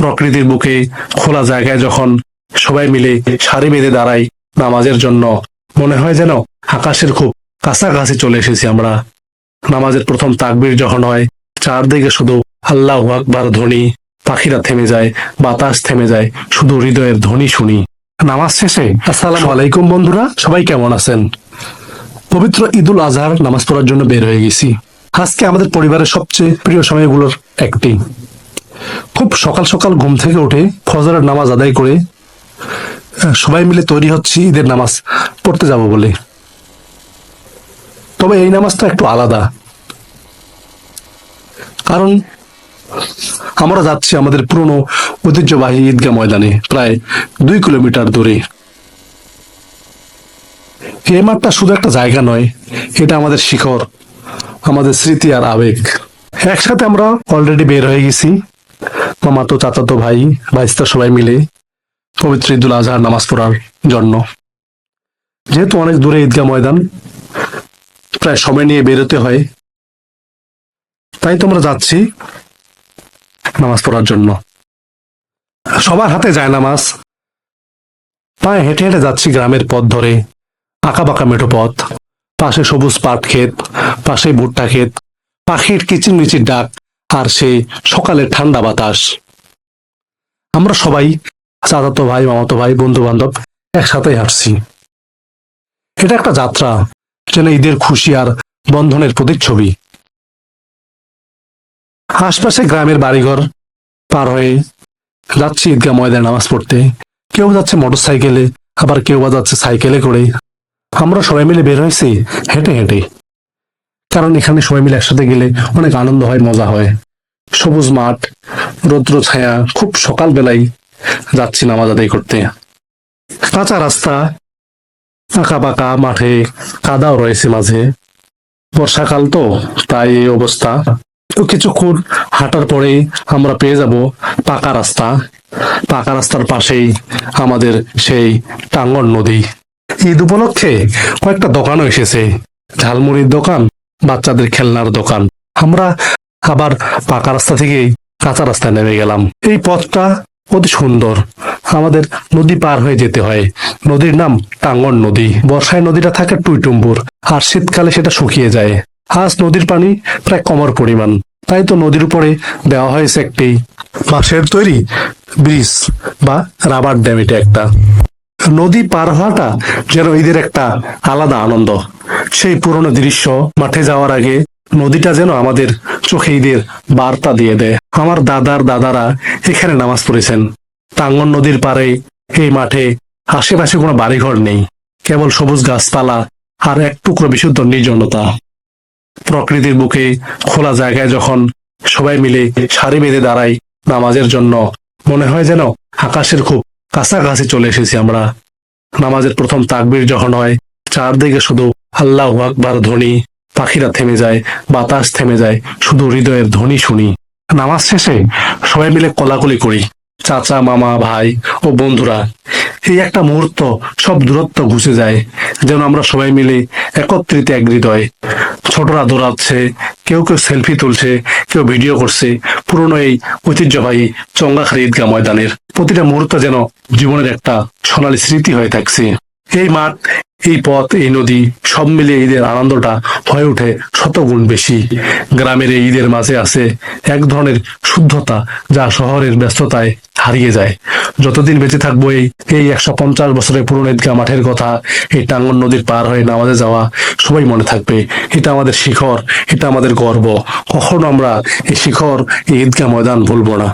প্রকৃতির বুকে খোলা জায়গায় যখন সবাই মিলে সারি বেঁধে দাঁড়াই নামাজের জন্য, মনে হয় যেন আকাশের খুব কাছাকাছি চলে এসেছি আমরা। নামাজের প্রথম তাকবির যখন হয়, চারদিকে শুধু আল্লাহ আকবার ধ্বনি, পাখিরা থেমে যায়, বাতাস থেমে যায়, শুধু হৃদয়ের ধ্বনি শুনি। নামাজ শেষে, আসসালামু আলাইকুম বন্ধুরা, সবাই কেমন আছেন? পবিত্র ঈদুল আজহার নামাজ পড়ার জন্য বের হয়ে গেছি। আজকে আমাদের পরিবারের সবচেয়ে প্রিয় সময়গুলোর একটি। খুব সকাল সকাল ঘুম থেকে উঠে ফজরের নামাজ আদায় করে সবাই মিলে তৈরি হচ্ছি ঈদের নামাজ পড়তে যাব বলে। তবে এই নামাজটা একটু আলাদা। কারণ আমরা যাচ্ছি আমাদের পুরনো ঐতিহ্যবাহী ঈদগাহ ময়দানে প্রায় দুই কিলোমিটার দূরে। এই মাঠটা শুধু একটা জায়গা নয়, এটা আমাদের শিখর, আমাদের স্মৃতি আর আবেগ। একসাথে আমরা অলরেডি বের হয়ে গেছি। মামাতো, চাচাতো ভাই ভাইস্তা সবাই মিলে পবিত্র ঈদুল আজহার নামাজ পড়ার জন্য। যেহেতু অনেক দূরে ঈদগাহ ময়দান, প্রায় সময় নিয়ে বেরোতে হয়, তাই তো আমরা যাচ্ছি নামাজ পড়ার জন্য। সবার হাতে যায় নামাজ পায়ে হেঁটে হেঁটে যাচ্ছি গ্রামের পথ ধরে আঁকা বাঁকা মেঠো পথ, পাশে সবুজ পাট ক্ষেত পাশে ভুট্টা ক্ষেত, পাখির কিচিরমিচির ডাক আর সেই সকালের ঠান্ডা বাতাস। আমরা সবাই, চাচাতো ভাই, মামাতো ভাই বন্ধু বান্ধব একসাথেই হাঁটছি। এটা একটা যাত্রা, যেন ঈদের খুশি আর বন্ধনের প্রতিচ্ছবি। আশপাশে গ্রামের বাড়িঘর পার হয়ে যাচ্ছি ঈদগাহ ময়দানে নামাজ পড়তে। কেউ যাচ্ছে মোটর সাইকেলে আবার কেউ বা যাচ্ছে সাইকেলে করে। আমরা সবাই মিলে বের হয়েছি হেঁটে হেঁটে। কারণ এখানে সবাই মিলে একসাথে গেলে অনেক আনন্দ হয়, মজা হয়। সবুজ মাঠ, রৌদ্র ছায়া, খুব সকালবেলায় যাচ্ছি নামাজ আদায় করতে। কাঁচা রাস্তা আঁকা বাঁকা মাঠে, কাদাও রয়েছে মাঝে। বর্ষাকাল তো, তাই এই অবস্থা। তো কিছুক্ষণ হাঁটার পরে আমরা পেয়ে যাব পাকা রাস্তা। পাকা রাস্তার পাশেই আমাদের সেই টাঙ্গন নদী। ঈদ উপলক্ষে কয়েকটা দোকানও এসেছে। ঝালমুড়ির দোকান বাচ্চাদের খেলনার দোকান। আমরা আবার পাকা রাস্তা থেকে কাঁচা রাস্তায় নেমে গেলাম। এই পথটা অতি সুন্দর। আমাদের নদী পার হয়ে যেতে হয়। নদীর নাম টাঙ্গন নদী। বর্ষায় নদীটা থাকে টুইটুম্বুর, আর শীতকালে সেটা শুকিয়ে যায়। আজ নদীর পানি প্রায় কমর পরিমাণ। তাই তো নদীর উপরে দেওয়া হয়েছে একটি বাঁশের তৈরি ব্রিজ বা রাবার ড্যাম এটা একটা। নদী পার হওয়াটা যেন ঈদের একটা আলাদা আনন্দ। সেই পুরনো দৃশ্য মাঠে যাওয়ার আগে নদীটা যেন আমাদের চোখে ঈদের বার্তা দিয়ে দেয়। আমার দাদার দাদারা এখানে নামাজ পড়েছেন। টাঙ্গন নদীর পারে এই মাঠে আশেপাশে কোনো বাড়িঘর নেই। কেবল সবুজ গাছপালা আর এক টুকরো বিশুদ্ধ নির্জনতা। প্রকৃতির বুকে খোলা জায়গায় যখন সবাই মিলে সারি বেঁধে দাঁড়াই নামাজের জন্য, মনে হয় যেন আকাশের খুব কাছাকাছি চলে এসেছি আমরা। নামাজের প্রথম তাকবির যখন হয়, চারদিকে শুধু আল্লাহ আকবার ধ্বনি, পাখিরা থেমে যায়, বাতাস থেমে যায়, শুধু হৃদয়ের ধ্বনি শুনি। নামাজ শেষে সবাই মিলে কলাকলি করি, চাচা, মামা, ভাই ও বন্ধুরা। এই একটা মুহূর্ত সব দূরত্ব ঘুষে যায়, যেন আমরা সবাই মিলে একত্রিত এক হৃদয়। ছোটরা দৌড়াচ্ছে, কেউ কেউ সেলফি তুলছে, কেউ ভিডিও করছে, পুরনো এই ঐতিহ্যবাহী চঙ্গাখারি ঈদগাহ ময়দানের প্রতিটা মুহূর্ত যেন জীবনের একটা সোনালী স্মৃতি হয়ে থাকছে। এই মাঠ, এই পথ, এই নদী, সব মিলিয়ে ঈদের আনন্দটা হয়ে ওঠে শতগুণ বেশি। গ্রামের এই ঈদের মাঝে আছে এক ধরনের শুদ্ধতা যা শহরের ব্যস্ততায় হারিয়ে যায়। যতদিন বেঁচে থাকব এই এই একশো পঞ্চাশ বছরের পুরনো ঈদগাহ মাঠের কথা, এই টাঙ্গন নদীর পার হয়ে নামাজে যাওয়া সবাই মনে থাকবে, এটা আমাদের শিখর, এটা আমাদের গর্ব। কখনো আমরা এই শিখর, এই ঈদগাহ ময়দান ভুলবো না।